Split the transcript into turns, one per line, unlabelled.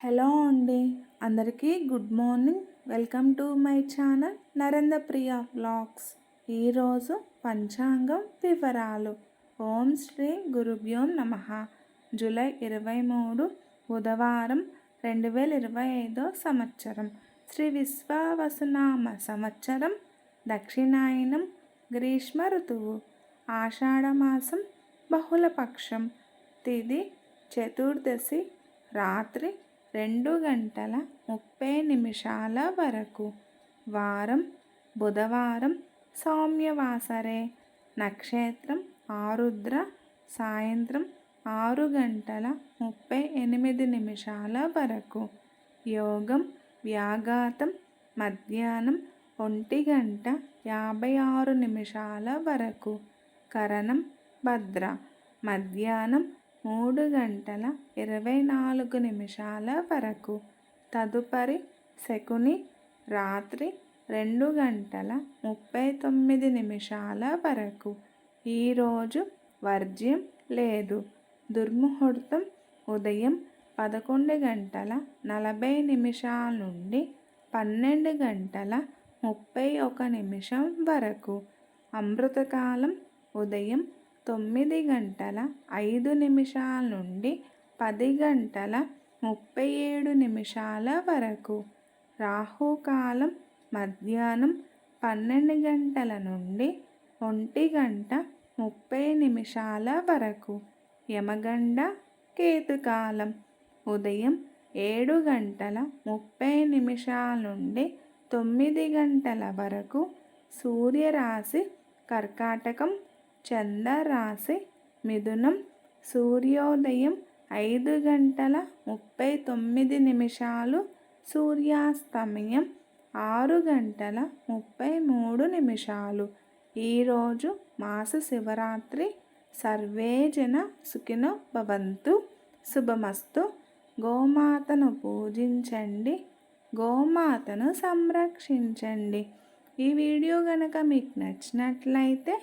Hello అండి. అందరికీ good morning. Welcome to my channel Narendra Priya vlogs. ఈరోజు పంచాంగం వివరాలు. ఓం శ్రీ గురుభ్యోం నమ. జూలై ఇరవై మూడు బుధవారం రెండు వేల ఇరవై ఐదో సంవత్సరం. శ్రీ విశ్వావసునామ సంవత్సరం దక్షిణాయనం గ్రీష్మ ఋతువు ఆషాఢమాసం బహుళపక్షం తిది చతుర్దశి రాత్రి రెండు గంటల ముప్పై నిమిషాల వరకు. వారం బుధవారం సౌమ్యవాసరే. నక్షత్రం ఆరుద్ర సాయంత్రం ఆరు గంటల ముప్పై ఎనిమిది నిమిషాల వరకు. యోగం వ్యాఘాతం మధ్యాహ్నం ఒంటి గంట యాభై ఆరు నిమిషాల వరకు. కరణం భద్ర. మధ్యాహ్నం మూడు గంటల ఇరవై నాలుగు నిమిషాల వరకు. తదుపరి శకుని రాత్రి రెండు గంటల ముప్పై తొమ్మిది నిమిషాల వరకు. ఈరోజు వర్జ్యం లేదు. దుర్ముహూర్తం ఉదయం పదకొండు గంటల నలభై నిమిషాల నుండి పన్నెండు గంటల ముప్పై ఒక నిమిషం వరకు. అమృతకాలం ఉదయం తొమ్మిది గంటల ఐదు నిమిషాల నుండి పది గంటల ముప్పై ఏడు నిమిషాల వరకు. రాహుకాలం మధ్యాహ్నం పన్నెండు గంటల నుండి ఒంటి గంట ముప్పై నిమిషాల వరకు. యమగండ కేతుకాలం ఉదయం ఏడు గంటల ముప్పై నిమిషాల నుండి తొమ్మిది గంటల వరకు సూర్యరాశి కర్కాటకం చంద్రరాశి మిథునం సూర్యోదయం ఐదు గంటల ముప్పై తొమ్మిది నిమిషాలు సూర్యాస్తమయం ఆరు గంటల ముప్పై మూడు నిమిషాలు. ఈరోజు మాస శివరాత్రి. సర్వే జన సుఖినో భవంతు. శుభమస్తు. గోమాతను పూజించండి. గోమాతను సంరక్షించండి. ఈ వీడియో కనుక మీకు నచ్చినట్లయితే